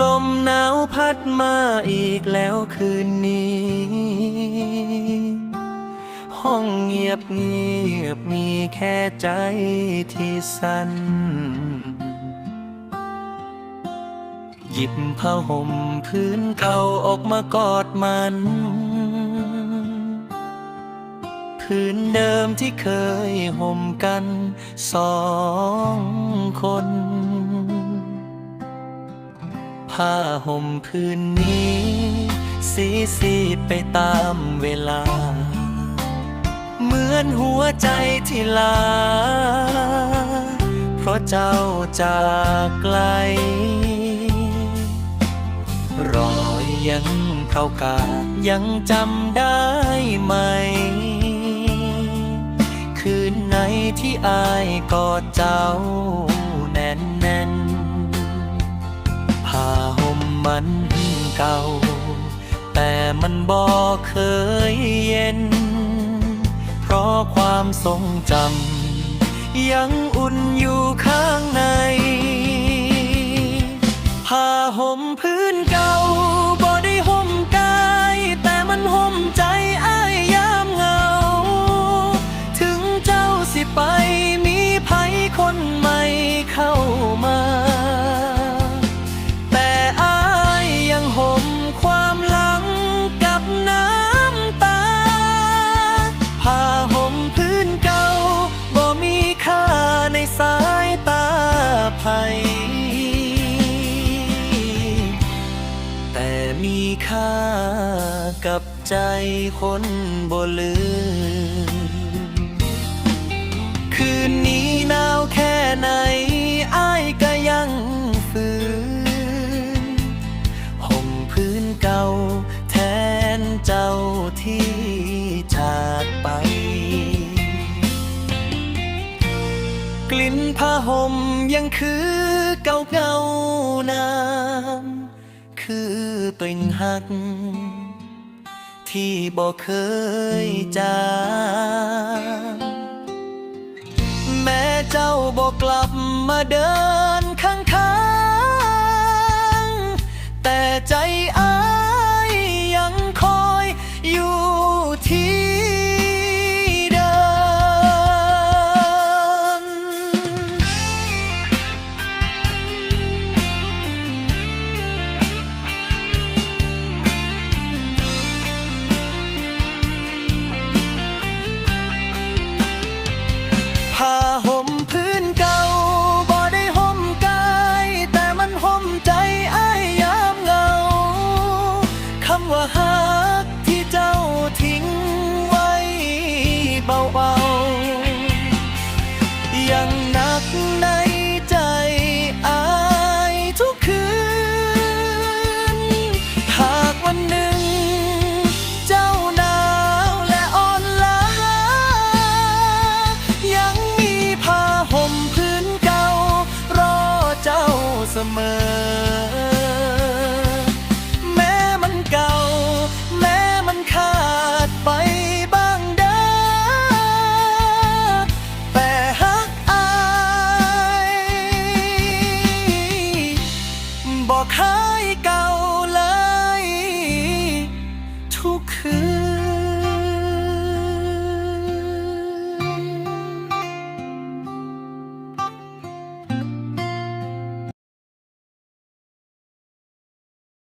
ลมหนาวพัดมาอีกแล้วคืนนี้ ห้องเงียบเงียบมีแค่ใจที่สั่นหยิบผ้าห่มพื้นเก่าออกมากอดมันพื้นเดิมที่เคยห่มกันสองคน ผ้าห่มพื้นนี้ สีสีไปตามเวลา เหมือนหัวใจที่ลา เพราะเจ้าจากไกล รอยยังเก่ากายังจำได้ไหม คืนไหนที่อายกอดเจ้า มันเก่า แต่มันบอเคยเย็น เพราะความทรงจำยังอุ่นอยู่ข้างใน มีค่ากับใจคนบ่ลืม คืนนี้หนาวแค่ไหนอ้ายก็ยังฝืนห่มพื้นเก่าแทนเจ้าที่จากไป กลิ่นผ้าห่มยังคือเก่าเก่าๆนา ตริงหัก ที่บอกเคยจางแม้เจ้าบอกกลับมาเดิน